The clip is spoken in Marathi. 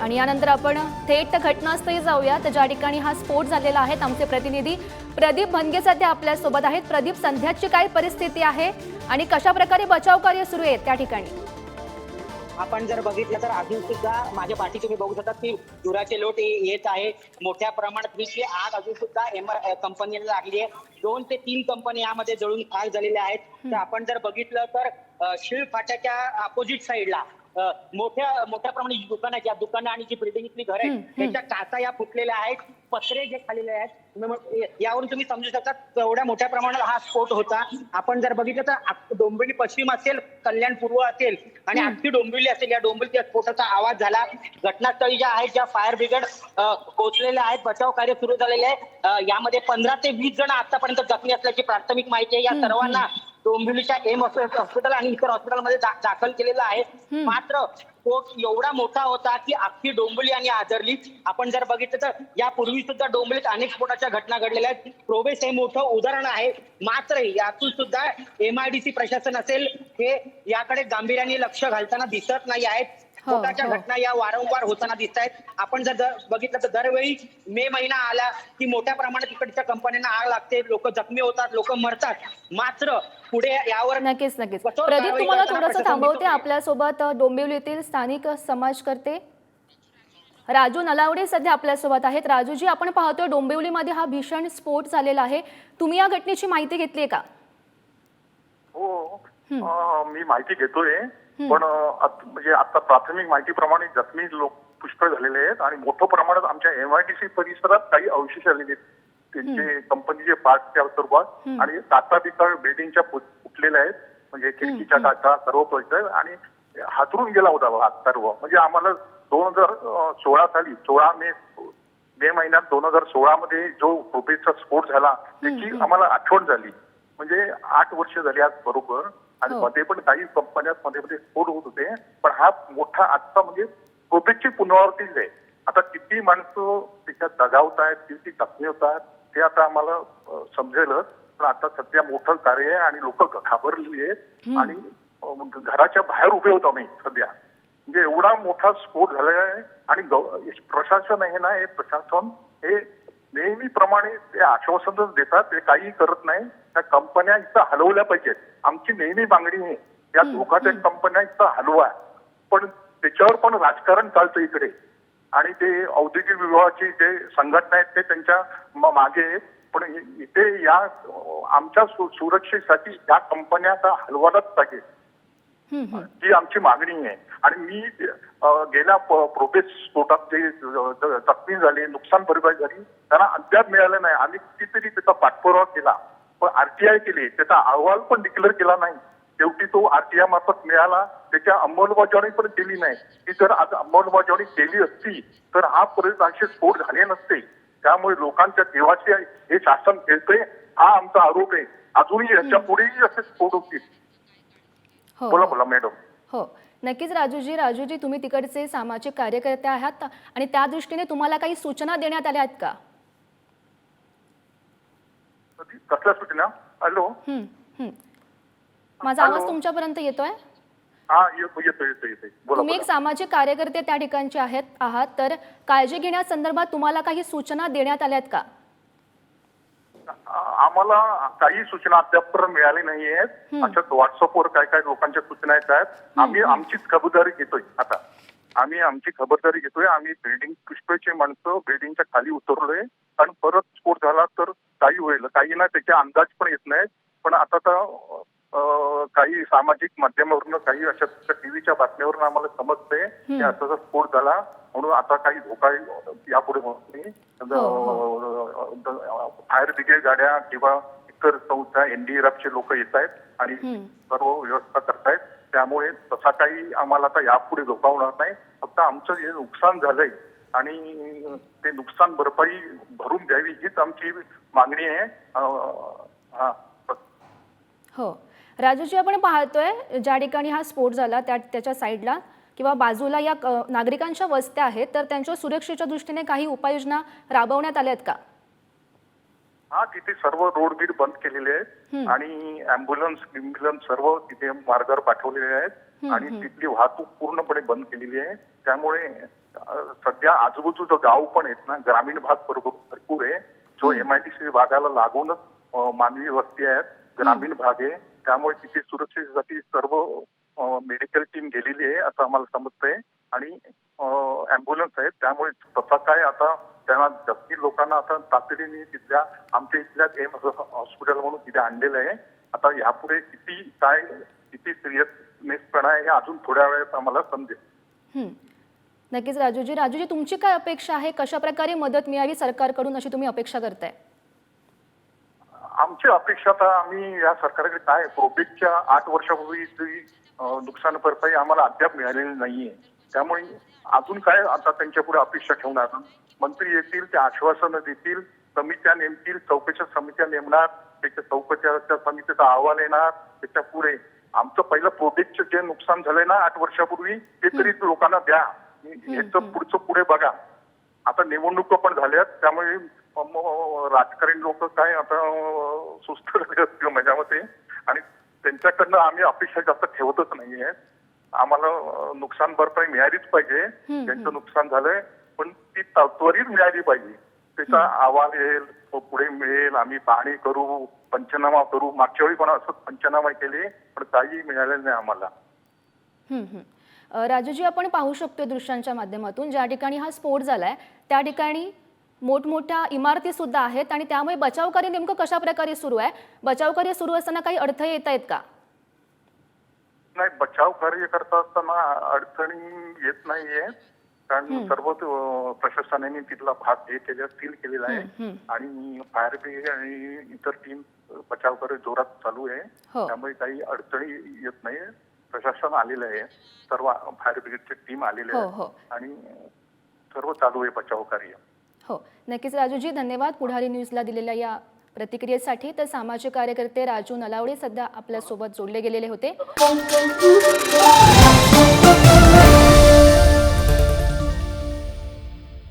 आणि यानंतर आपण थेट घटनास्थळी जाऊयात ज्या ठिकाणी हा स्फोट झालेला आहे आमचे प्रतिनिधी प्रदीप भनगे सध्या आपल्यासोबत आहेत. प्रदीप संध्याची काय परिस्थिती आहे आणि कशा प्रकारे बचाव कार्य सुरू आहे त्या ठिकाणी? आपण जर बघितलं तर अजून सुद्धा माझ्या पाठी तुम्ही बघू शकता की धुराचे लोट येत आहे. मोठ्या प्रमाणात वीजची आग अजून सुद्धा एम कंपनीला लागली आहे. दोन ते तीन कंपनी यामध्ये जळून खाक झालेल्या आहेत. तर आपण जर बघितलं तर शीळ फाट्याच्या अपोजिट साईडला मोठ्या मोठ्या प्रमाणात दुकानं आहेत या दुकानं आणि जी बिल्डिंगची घर हम्म, आहेत. त्याच्या काचा या फुटलेल्या आहेत पत्रे जे खालेले आहेत. यावरून तुम्ही समजू शकता एवढ्या मोठ्या प्रमाणात हा स्फोट होता. आपण जर बघितलं तर डोंबिवली पश्चिम असेल कल्याण पूर्व असेल आणि. अख्खी डोंबिवली असेल या डोंबिवलीच्या स्फोटाचा आवाज झाला. घटनास्थळी ज्या आहेत ज्या फायर ब्रिगेड पोहोचलेल्या आहेत बचाव कार्य सुरू झालेले आहे. यामध्ये पंधरा ते वीस जण आतापर्यंत जखमी असल्याची प्राथमिक माहिती आहे. या सर्वांना डोंबिवलीच्या एम हॉस्पिटल आणि इतर हॉस्पिटलमध्ये दाखल केलेलं आहे. मात्र स्फोट एवढा मोठा होता की अख्खी डोंबिवली आणि आदरली आपण जर बघितलं तर यापूर्वी सुद्धा डोंबिवलीत अनेक स्फोटाच्या घटना घडलेल्या आहेत. प्रोबेस हे मोठं उदाहरण आहे. मात्र यातून सुद्धा एमआयडीसी प्रशासन असेल हे याकडे गांभीर्याने लक्ष घालताना दिसत नाही आहेत हो, स्फोटाच्या हो. घटना या वारंवार होताना दिसत आहेत आपण जर बघितलं तर दरवेळी मे महिना आला की मोठ्या प्रमाणात इकडच्या कंपन्यांना आग लागते. लोक जखमी होतात लोक मरतात. मात्र पुढे यावर नक्कीच नक्कीच. प्रदीप तुम्हाला थोडंसं थांबवते. आपल्यासोबत अ, डोंबिवलीतील स्थानिक समाजकर्ते राजू नलावडे सध्या आपल्यासोबत आहेत. राजूजी आपण पाहतोय डोंबिवलीमध्ये हा भीषण स्फोट झालेला आहे. तुम्ही या घटनेची माहिती घेतली का? हो. हं. मी माहिती घेतोय. पण म्हणजे आता प्राथमिक माहितीप्रमाणे जखमी लोक पुष्कळ झालेले आहेत आणि मोठ्या प्रमाणात आमच्या एमआयटीसी परिसरात काही अवशेष आलेले आहेत. त्यांचे कंपनीचे पार्टच्या स्वरूपात आणि काचा बिका बिल्डिंगच्या फुट- फुटलेल्या आहेत. म्हणजे खिडकीच्या काचा सर्व परिसर आणि हातरून गेला होता सर्व. म्हणजे आम्हाला दोन हजार सोळा साली सोळा मे मे महिन्यात दोन हजार सोळा मध्ये जो प्रोपेसचा स्फोट झाला त्याची आम्हाला आठवण झाली. म्हणजे आठ वर्ष झाली आज बरोबर. आणि हो. मध्ये पण काही कंपन्यात मध्ये मध्ये स्फोट होत होते पण हा मोठा आजचा म्हणजे प्रोपेसची पुनरावृत्तीच आहे. आता किती माणसं त्याच्यात दगावत आहेत किती जखमी होत आहेत ते आता आम्हाला समजेलच. पण आता सध्या मोठं कार्य आहे आणि लोक घाबरली आहेत. आणि घराच्या बाहेर उभे होतो आम्ही सध्या. म्हणजे एवढा मोठा स्फोट झालेला आहे आणि प्रशासन आहे ना हे प्रशासन हे नेहमीप्रमाणे ते आश्वासनच देतात ते काही करत नाही. त्या कंपन्या इथं हलवल्या पाहिजेत. आमची नेहमी मागणी आहे या दोघाच्या कंपन्या इथं हलवा. पण त्याच्यावर पण राजकारण चालतं इकडे. आणि ते औद्योगिक विभागाची जे संघटना आहेत ते त्यांच्या मागे आहेत. पण इथे या आमच्या सुरक्षेसाठी या कंपन्या आता हलवायलाच पाहिजे ही आमची मागणी आहे. आणि मी गेल्या प- प्रोटेस्ट स्फोटात जे जखमी झाले नुकसान भरपाई झाली त्यांना अद्याप मिळालं नाही. आम्ही कितीतरी त्याचा पाठपुरावा केला पण आरटीआय केली त्याचा अहवाल पण डिक्लेअर केला नाही. शेवटी तो आरटीआय मार्फत मिळाला त्याच्या अंमलबजावणी पण केली नाही. ती जर आज अंमलबजावणी केली असती तर हा परत असे स्फोट झाले नसते. त्यामुळे लोकांच्या जीवाची हे शासन खेळतंय हा आमचा आरोप आहे. अजूनही याच्या पुढेही असे स्फोट होतील. हो. बोला. बोला मॅडम हो. नक्कीच राजूजी राजूजी तुम्ही तिकडचे सामाजिक कार्यकर्ते आहात आणि त्या दृष्टीने तुम्हाला काही सूचना देण्यात आल्या आहेत का? कसल्या सूचना? हॅलो. माझा आवाज. तुमच्यापर्यंत येतोय? हा येतो येतो येतो येतो बोला तुम्ही एक बोला. सामाजिक कार्यकर्ते त्या ठिकाणचे आहेत आहात तर काळजी घेण्यासंदर्भात तुम्हाला काही सूचना देण्यात आल्यात का? आम्हाला काही सूचना अद्यापपर्यंत मिळाली नाही आहेत अशाच व्हॉट्सअपवर काय काय लोकांच्या सूचना येत आहेत आम्ही आमचीच खबरदारी घेतोय आता. आम्ही आमची खबरदारी घेतोय. आम्ही बिल्डिंग पुष्कळची माणसं बिल्डिंगच्या खाली उतरलोय. आणि परत स्फोट झाला तर काही होईल. काही ना त्याचे अंदाज पण येत नाहीत. पण आता तर काही सामाजिक माध्यमावरून काही अशा टीव्हीच्या बातम्यावरून आम्हाला समजतंय की असा स्फोट झाला म्हणून आता काही धोका यापुढे होत नाही. हो, फायर ब्रिगेड गाड्या किंवा इतर संस्था एनडीआरएफचे लोक येत आहेत आणि. सर्व व्यवस्था करतायत. त्यामुळे तसा काही आम्हाला आता यापुढे धोका होणार नाही. फक्त आमचं जे नुकसान झालंय आणि ते नुकसान भरपाई भरून द्यावी हीच आमची मागणी आहे. हा. राजूजी आपण पाहतोय ज्या ठिकाणी हा स्फोट झाला त्या त्याच्या साईडला किंवा बाजूला या नागरिकांच्या वस्त्या आहेत तर त्यांच्या सुरक्षेच्या दृष्टीने काही उपाययोजना राबवण्यात आल्या आहेत का? हा तिथे सर्व रोड बीड बंद केलेले आहेत. आणि अँब्युलन्स बिम्ब्युलन्स सर्व तिथे मार्गावर पाठवलेले आहेत. आणि तिथली वाहतूक पूर्णपणे बंद केलेली आहे. त्यामुळे सध्या आजूबाजूचं गाव पण आहेत ना ग्रामीण भाग भरपूर आहे. जो एम आय डी सी भागाला लागूनच मानवी वस्ती आहेत. ग्रामीण भाग आहे. त्यामुळे तिथे सुरक्षेसाठी सर्व मेडिकल टीम गेलेली आहे असं आम्हाला समजतंय. आणि अँब्युलन्स आहेत. त्यामुळे तसा काय आता त्यांना जखमी लोकांना आता तातडीने तिथल्या आमच्या इथल्या एम हॉस्पिटल म्हणून तिथे आणलेलं आहे. आता यापुढे किती काय किती सिरियसनेसपणा आहे हे अजून थोड्या वेळात आम्हाला समजेल. हं. नक्कीच राजूजी. राजूजी तुमची काय अपेक्षा आहे? कशा प्रकारे मदत मिळावी सरकारकडून अशी तुम्ही अपेक्षा करताय? आमची अपेक्षा आता आम्ही या सरकारकडे काय प्रोबेटच्या आठ वर्षापूर्वीची अं, नुकसान भरपाई आम्हाला अद्याप मिळालेली नाहीये. त्यामुळे अजून काय आता त्यांच्या पुढे अपेक्षा ठेवणार? मंत्री येतील ते आश्वासनं देतील समित्या नेमतील चौकशा समित्या नेमणार त्याच्या चौकशाच्या समितीचा अहवाल येणार त्याच्या पुढे आमचं पहिलं प्रोजेक्टचं जे नुकसान झालंय ना आठ वर्षापूर्वी ते तरी लोकांना द्या. याचं पुढचं पुढे बघा. आता निवडणुका पण झाल्यात त्यामुळे राजकारणी लोक काय आता सुस्त झाले असतील माझ्या मते. आणि त्यांच्याकडनं आम्ही अपेक्षा जास्त ठेवतच नाहीये. आम्हाला नुकसान भरपाई मिळालीच पाहिजे. त्यांचं नुकसान झालंय. पण ती त्वरित मिळाली पाहिजे. त्याचा अहवाल येईल तो पुढे मिळेल. आम्ही पाहणी करू पंचनामा करू. मागच्या वेळी पण असंच पंचनामा केले पण काही मिळालेलं नाही आम्हाला. राजूजी आपण पाहू शकतो दृश्यांच्या माध्यमातून. ज्या ठिकाणी हा स्फोट झालाय त्या ठिकाणी मोठमोठ्या इमारती सुद्धा आहेत आणि त्यामुळे बचावकार्य नेमकं कशा प्रकारे सुरू आहे? बचावकार्य सुरू असताना काही अडथळे येत आहेत का? नाही बचाव कार्य करता असताना अडचणी येत नाहीये. कारण सर्व प्रशासनाने तिथला भाग हे केलेला सील केलेला आहे. आणि फायर ब्रिगेड आणि इतर टीम बचाव कार्य जोरात चालू आहे. हो. त्यामुळे काही अडचणी येत नाही प्रशासन आलेलं आहे. सर्व फायर ब्रिगेडची टीम आलेली हो, आहे हो. आणि सर्व चालू आहे बचाव कार्य. हो नक्कीच राजूजी धन्यवाद पुढारी न्यूजला दिलेल्या या प्रतिक्रियेसाठी. तर सामाजिक कार्यकर्ते राजू नलावडे सध्या आपल्यासोबत जोडले गेलेले होते.